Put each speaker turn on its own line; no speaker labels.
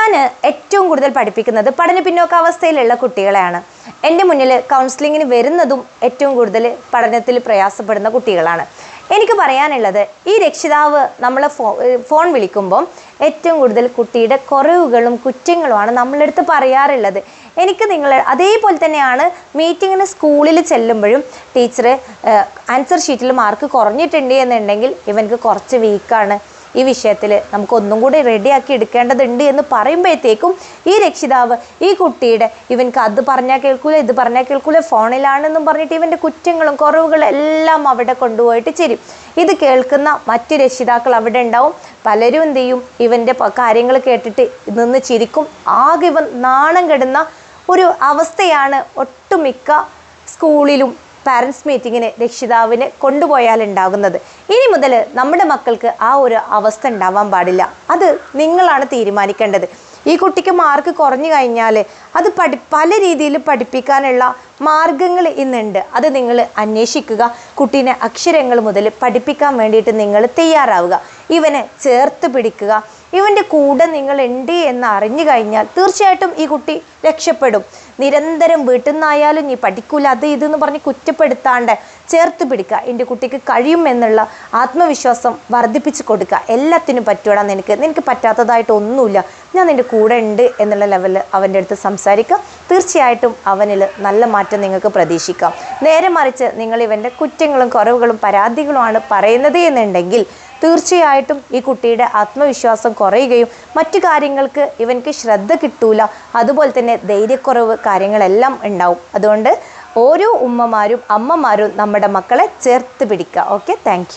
ഞാൻ ഏറ്റവും കൂടുതൽ പഠിപ്പിക്കുന്നത് പഠന പിന്നോക്കാവസ്ഥയിലുള്ള കുട്ടികളെയാണ്. എന്റെ മുന്നിൽ കൗൺസിലിങ്ങിന് വരുന്നതും ഏറ്റവും കൂടുതൽ പഠനത്തിൽ പ്രയാസപ്പെടുന്ന കുട്ടികളാണ്. എനിക്ക് പറയാനുള്ളത് ഈ രക്ഷിതാവ് നമ്മളെ ഫോൺ വിളിക്കുമ്പം ഏറ്റവും കൂടുതൽ കുട്ടിയുടെ കുറവുകളും കുറ്റങ്ങളുമാണ് നമ്മളെടുത്ത് പറയാറുള്ളത്. എനിക്ക് നിങ്ങൾ അതേപോലെ തന്നെയാണ് മീറ്റിങ്ങിന് സ്കൂളിൽ ചെല്ലുമ്പോഴും ടീച്ചർ ആൻസർ ഷീറ്റിൽ മാർക്ക് കുറഞ്ഞിട്ടുണ്ട് എന്നുണ്ടെങ്കിൽ ഇവനക്ക് കുറച്ച് വീക്കാണ് ഈ വിഷയത്തിൽ നമുക്ക് ഒന്നും കൂടി റെഡിയാക്കി എടുക്കേണ്ടതുണ്ട് എന്ന് പറയുമ്പോഴത്തേക്കും ഈ രക്ഷിതാവ് ഈ കുട്ടിയുടെ ഇവൻക്ക് അത് പറഞ്ഞാൽ കേൾക്കൂല ഇത് പറഞ്ഞാൽ കേൾക്കൂല ഫോണിലാണെന്നും പറഞ്ഞിട്ട് ഇവന്റെ കുറ്റങ്ങളും കുറവുകളും എല്ലാം അവിടെ കൊണ്ടുപോയിട്ട് ചെരും ഇത് കേൾക്കുന്ന മറ്റ് രക്ഷിതാക്കൾ അവിടെ ഉണ്ടാവും. പലരും എന്ത് ചെയ്യും? ഇവന്റെ കാര്യങ്ങൾ കേട്ടിട്ട് നിന്ന് ചിരിക്കും. ആകെ ഇവൻ നാണം കെടുന്ന ഒരു അവസ്ഥയാണ് ഒട്ടുമിക്ക സ്കൂളിലും പാരൻസ് മീറ്റിങ്ങിന് രക്ഷിതാവിന് കൊണ്ടുപോയാൽ ഉണ്ടാകുന്നത് ഇനി മുതൽ നമ്മുടെ മക്കൾക്ക് ആ ഒരു അവസ്ഥ ഉണ്ടാവാൻ പാടില്ല. അത് നിങ്ങളാണ് തീരുമാനിക്കേണ്ടത്. ഈ കുട്ടിക്ക് മാർക്ക് കുറഞ്ഞു കഴിഞ്ഞാൽ അത് പഠി പല രീതിയിൽ പഠിപ്പിക്കാനുള്ള മാർഗങ്ങൾ ഇന്നുണ്ട്. അത് നിങ്ങൾ അന്വേഷിക്കുക. കുട്ടീനെ അക്ഷരങ്ങൾ മുതൽ പഠിപ്പിക്കാൻ വേണ്ടിയിട്ട് നിങ്ങൾ തയ്യാറാവുക. ഇവനെ ചേർത്ത് പിടിക്കുക. ഇവന്റെ കൂടെ നിങ്ങൾ ഉണ്ട് എന്ന് അറിഞ്ഞു കഴിഞ്ഞാൽ തീർച്ചയായിട്ടും ഈ കുട്ടി രക്ഷപ്പെടും. നിരന്തരം വീട്ടിൽ നിന്നായാലും നീ പഠിക്കൂല അത് ഇതെന്ന് പറഞ്ഞ് കുറ്റപ്പെടുത്താണ്ട് ചേർത്ത് പിടിക്കുക. എന്റെ കുട്ടിക്ക് കഴിയും എന്നുള്ള ആത്മവിശ്വാസം വർദ്ധിപ്പിച്ചു കൊടുക്കുക. എല്ലാത്തിനും പറ്റൂടാ നിനക്ക്? നിനക്ക് പറ്റാത്തതായിട്ട് ഒന്നുമില്ല. ഞാൻ നിന്റെ കൂടെ ഉണ്ട് എന്നുള്ള ലെവലിൽ അവന്റെ അടുത്ത് സംസാരിക്കുക തീർച്ചയായിട്ടും അവനിൽ നല്ല മാറ്റം നിങ്ങൾക്ക് പ്രതീക്ഷിക്കാം. നേരെ മറിച്ച് നിങ്ങൾ ഇവന്റെ കുറ്റങ്ങളും കുറവുകളും പരാതികളുമാണ് പറയുന്നത് എന്നുണ്ടെങ്കിൽ തീർച്ചയായിട്ടും ഈ കുട്ടിയുടെ ആത്മവിശ്വാസം കുറയുകയും മറ്റു കാര്യങ്ങൾക്ക് ഇവൻക്ക് ശ്രദ്ധ കിട്ടൂല. അതുപോലെ തന്നെ ധൈര്യക്കുറവ് കാര്യങ്ങളെല്ലാം ഉണ്ടാവും. അതുകൊണ്ട് ഓരോ ഉമ്മമാരും അമ്മമാരും നമ്മുടെ മക്കളെ ചേർത്ത് പിടിക്കുക. Okay thank